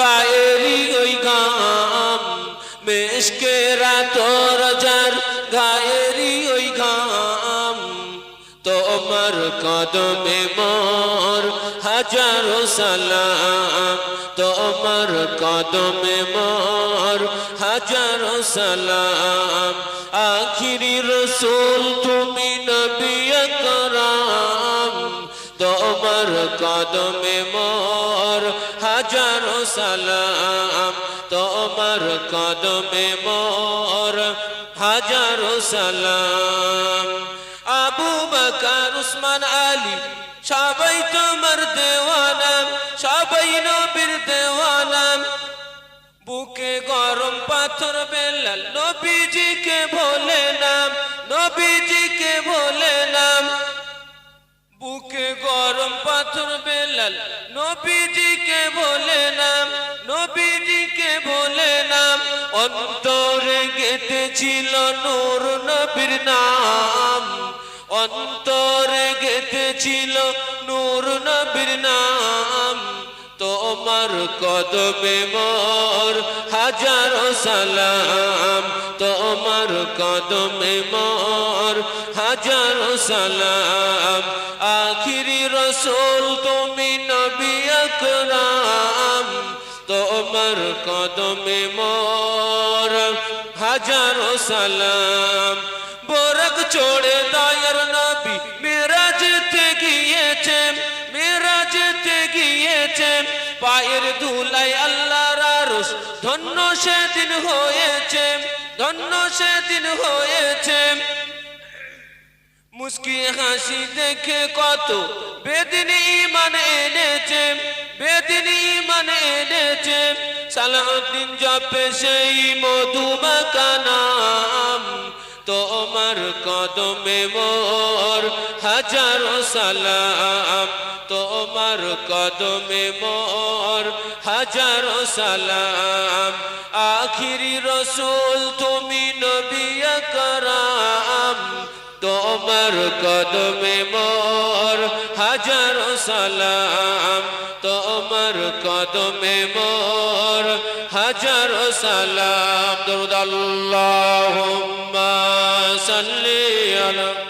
গায়েরি ওই গাম মেশকেরা তোর যার গায়েরি ওই গাম। তোমার কদমে মোর হাজারো সালাম, তোমার কদমে মোর হাজারো সালাম। আখিরি রসুল তুমি নবী তোমার কদমে মোর হাজারো সালাম। তোমার কদমে মোর হাজারো সালাম। আবু বকর, উসমান, আলী সবাই তোমার দেওয়ানা, সবাই নবীর দেওয়ানা। বুকে গরম পাথর বেলাল নবীজিকে ভোলে বেলাল নবীজিকে বলে নাম, নবীজিকে বলে নাম। অন্তরে গেতেছিল নূর নবীর নাম। অন্তরে গেতেছিল নূর নবীর নাম। তোমার কদমে মোর, হাজারো সালাম। তোমার কদমে মোর, হাজারো সালাম। আখিরি তুমি আকরাম তোমার কদমে মোর হাজারো সালাম। বরক চড়ে দায়ের নবী মেরাজতে গিয়েছেন মেরাজতে গিয়েছেন। পায়ের ধুলাই আল্লাহর আরশ, ধন্য সেদিন হয়েছে, ধন্য সেদিন হয়েছে। মুস্কি হাসি দেখে কত বেদিন মানে এনেছে। বেদিন ইমান এনেছে, সালাউদ্দিন জপে সেই মধুমাকা নাম তোমার কদমে মোর হাজারো সালাম। তোমার কদমে মোর হাজারো সালাম। আখিরি রসুল তুমি তোমার কদমে মোর হাজারো সালাম। তোমার কদমে মোর হাজারো সালাম। দরুদ আল্লাহুম্মা সাল্লি আলা